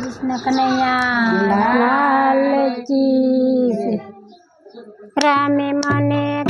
કૃષ્ણ કનૈયા લાલજી. રામે મને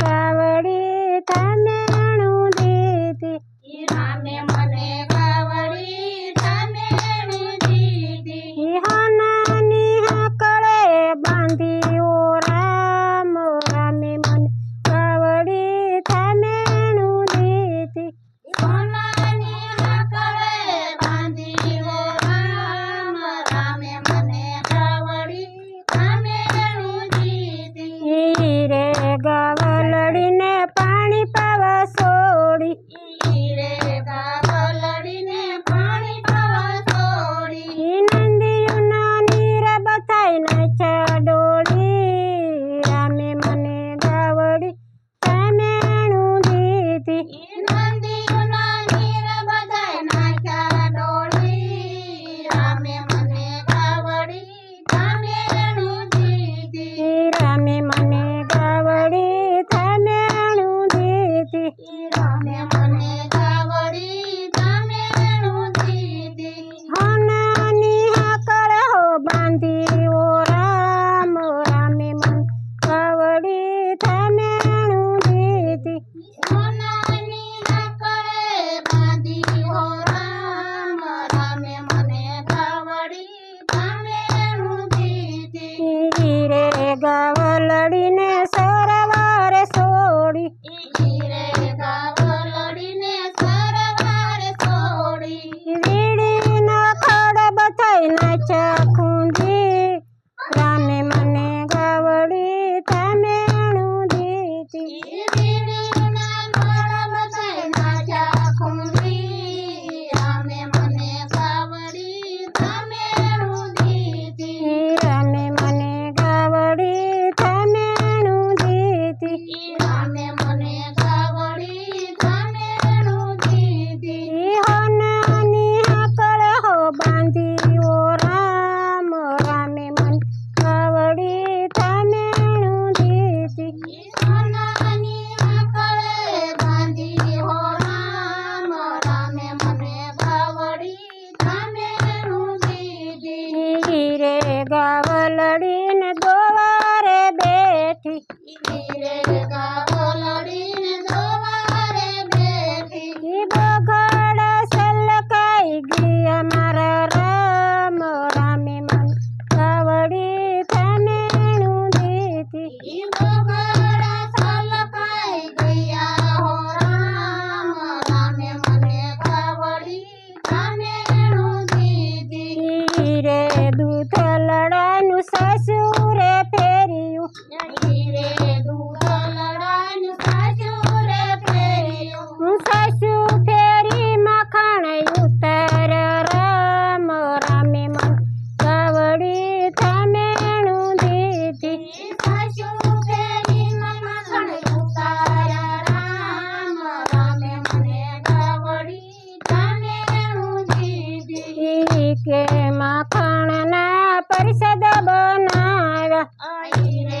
ગાવા લડીને ગાવલડીને દો કે માખણના પરિષદ બનાવ્યા